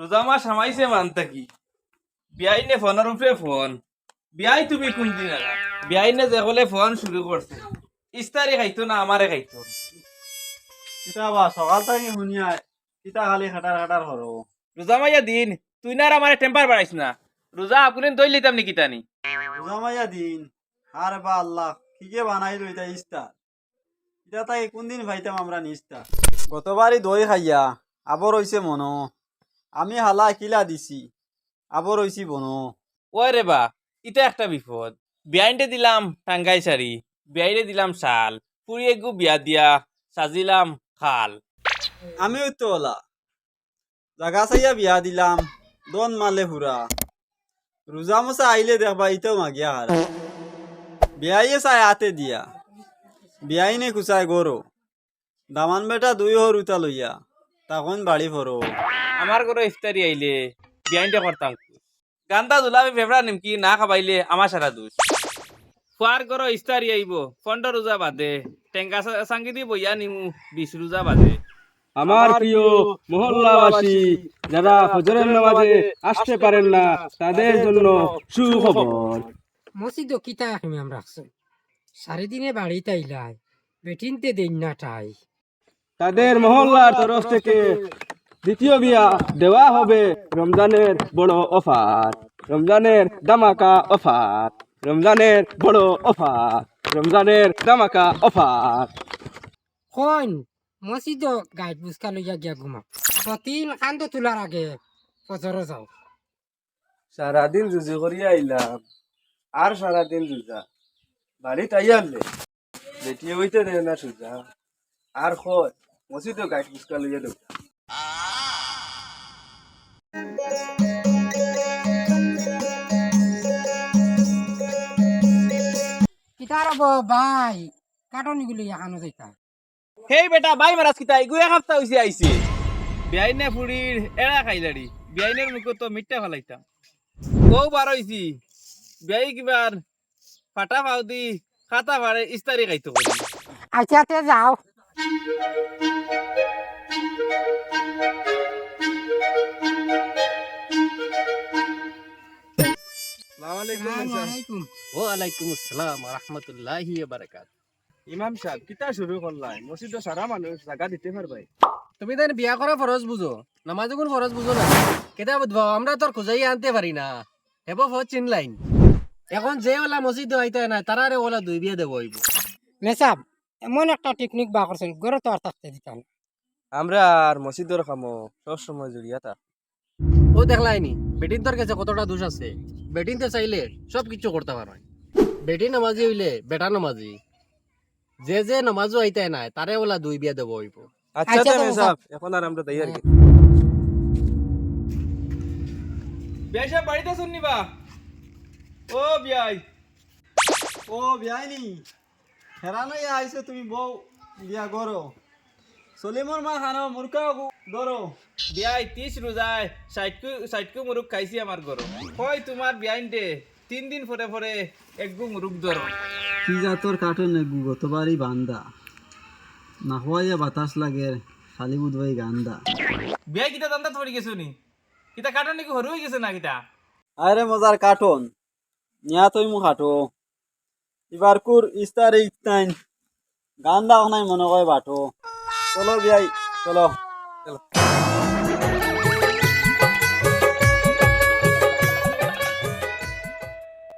রোজা মাস হামাইছে মানতা কি? বিয়াই নে ফোনের উপরে ফোন। বিয়াই তুমি কোন দিন বিয়াই নে যে হলে ফোন শুরু করছে। ইস্তারি খাইতো না আমারে খাইতো। কিতা বা সকাল থেকে শুনিয়া কিতা খালি খাটার খাটার হরো রোজা মাইয়া দিন তুই না আর আমারে টেম্পার বাড়াইছ না। রোজা আপুনে দই লিতাম নি কিতানি জামাইয়া দিন আরে বা আল্লাহ কিকে বানাই লইতা ইস্তা এটা তাই কোন দিন ভাইতাম আমরা নিস্তা গতবারই দই খাইয়া আবর হইছে মনো। আমি হালা কিলা দিছি আবর হইছি বনো। ওই রে বা ইটা একটা বিপদ। বিয়াইনটে দিলাম টাঙ্গাই শাড়ি বিয়াইরে দিলাম শাল পুরি এগু বিয়া দিয়া সাজিলাম খাল। আমিও তো ওলা জাগা চাইয়া বিয়া দিলাম দন মালে হুরা। রোজা মশা আইলে দেখবা ইতেও মাগিয়া হারা বিয়াইয়ে চাই হাতে দিয়া বিয়াইনে কুচাই গরো দামান বেটা দুই হর উতা লইয়া। তখন বাড়ি ফরো আমার ঘরে ইফতারি আইলে বিয়াইনটে করতাম। গান্দা দুলাবি ফেফড়া নিমকি না খাবাইলে আমার সারা দোষ। ফুয়ার ঘর ইফতারি আইব পনেরো রোজা বাদে টেঙ্কা সাঙ্গি দি বইয়া নিমু বিশ রোজা বাদে। আমার প্রিয় মহল্লাবাসী যারা ফজরের নামাজে আসতে পারেন না তাদের জন্য সুখবর। মসজিদ কিতা হিমাম রাখছো সাড়ে দিনে বাড়িতে আইলাই বেটিনতে দিন না ঠাই তাদের মহল্লার তরফ থেকে দ্বিতীয় বিয়া দেওয়া হবে রমজানের বড় অফার। রমজানের দামাকা অফার। রমজানের বড় অফার। রমজানের দামাকা অফার। কইন মসজিদ গাইড বুসকা লইয়া গিয়া ঘুমা প্রতিদিন কান্দ তোলার আগে ফজরও যাও। সারাদিন জুজু করিয়া আইলাম। আর সারাদিন জুজা। বাড়িতে আইয়ালে বেটিয়ে হইতে দেয় না সুজা। আর খোঁজ মসজিদও গাইড বুসকা লইয়া দেব কিতা রব ভাই কাটনি গুলো এখানো যাইতা হেই বেটা বাই মারাজ কিতা এক সপ্তাহ হইছে আইছে বিয়াইনে ফুড়ির এড়া খাইলাড়ি বিয়াইনের মুখে তো মিঠা ফেলাইতাম ও বার হইছি বিয়াই কিবার ফাটা পাও দি খাতা ভাড়ে ইস্তারি খাইতো করি আচ্ছা তে যাও আসসালামাইকুম ওয়ালাইকুম আসসালাম রহমতুল্লাহি বারাকাত ইমাম সাহেব কিতা শুরু করলাই? মসজিদ সারা মানুষ জায়গা দিতে পারবাই। তুমি তাই বিয়া করা ফরজ বুঝো নামাজ কোন ফরজ বুঝো না। কেতা বুঝব আমরা তোর খুঁজাই আনতে পারি না। হেব চিনলাইন। এখন যে ওলা মসজিদ আইতে না তারা রে ওলা দুই বিয়ে দেবো হইব। মেসাব এমন একটা টেকনিক বা করছেন গড়ে তো আর থাকতে দিতাম আমরা আর মসজিদের খামো সব সময় জড়িয়া ও দেখলাইনি বেটিন তোর কাছে কতটা দোষ আছে? বেটিন তো চাইলে সব কিছু করতে পারে বেটি নামাজি হইলে বেটা নামাজি। যে যে নামাজও আইতে নাই তারে ওলা দুই বিয়া দেবো হইব। আচ্ছা আচ্ছা, তো তো মেসাব এখন আর আমরা তৈয়ার কি? বিয়াই বাড়িতে শুননি বা? ও বিয়াই। ও বিয়াইনি হেরানো ইয়া তুমি বউ বিয়া গরো সলিমর মা খানো মুরকা ধরো বিয়াই তিস রোজায় সাইটকু সাইটকু মুরুক খাইছি আমার ঘর কই তোমার বিয়াইন দে তিন দিন পরে পরে একগু মুরুক ধরো কি জাতর কার্টুন নেগু গতবারই বান্দা। না হওয়াইয়া বাতাস লাগে খালি বুধবাই গান্দা। বিয়াই কিতা দান্দা পড়ি গেছো নি? কিতা কাটন নাকি হরু হয়ে গেছে না কিতা? আরে মজার কার্টুন নিয়া তুই মু খাটো এবার কুর ইস্তাইন ইস্তাইন দাও নাই মনে কয় বাটো। চলো বিয়াই চলো চলো।